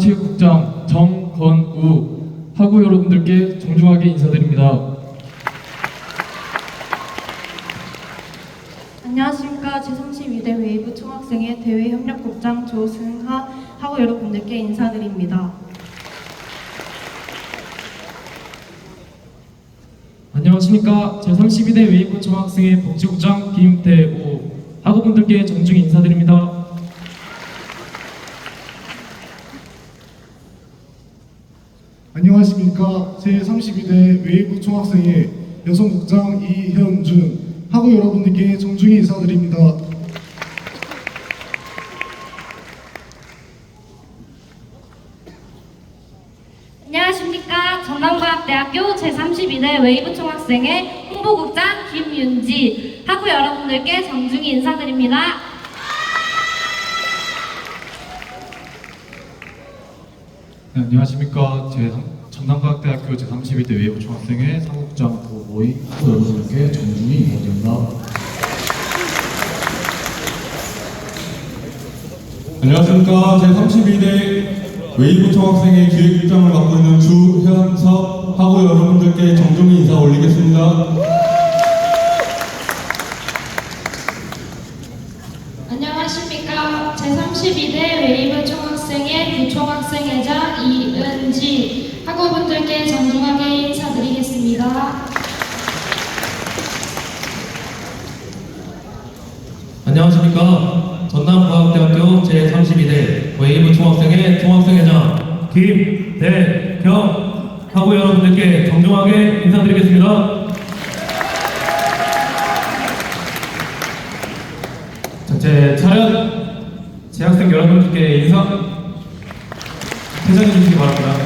문화체육국장 정건우 하고 여러분들께 정중하게 인사드립니다. 안녕하십니까 제32대 웨이브 총학생회 대외협력국장 조승하 하고 여러분들께 인사드립니다. 안녕하십니까 제32대 웨이브 총학생회 복지국장 김대호 학우분들께 정중히 인사드립니다. 안녕하십니까 제32대 웨이브 총학생회 여성국장 이현준 하고 여러분들께 정중히 인사드립니다. 안녕하십니까. 전남과학대학교 제32대 웨이브 총학생회 홍보국장 김윤지 하고 여러분들께 정중히 인사드립니다. 네, 안녕하십니까. 제 전남과학대학교 제32대 외부 총학생회 사국장 도모이 여러분들께 정중히 인사드립니다. 안녕하십니까. 제32대 웨이브 총학생회 기획국장을 맡고 있는 주현섭 하고 여러분들께 정중히 인사 올리겠습니다. 안녕하십니까. 제32대 웨이브 총학생회 초등학생의 부총학생회자 이은지 학우분들께 정중하게 인사드리겠습니다. 안녕하십니까 전남과학대학교 제32대 웨이브 총학생회 총학생회장 김대경 학우 여러분들께 정중하게 인사드리겠습니다. 제 차렷 재학생 여러분들께 인사 해석해 주시기 바랍니다.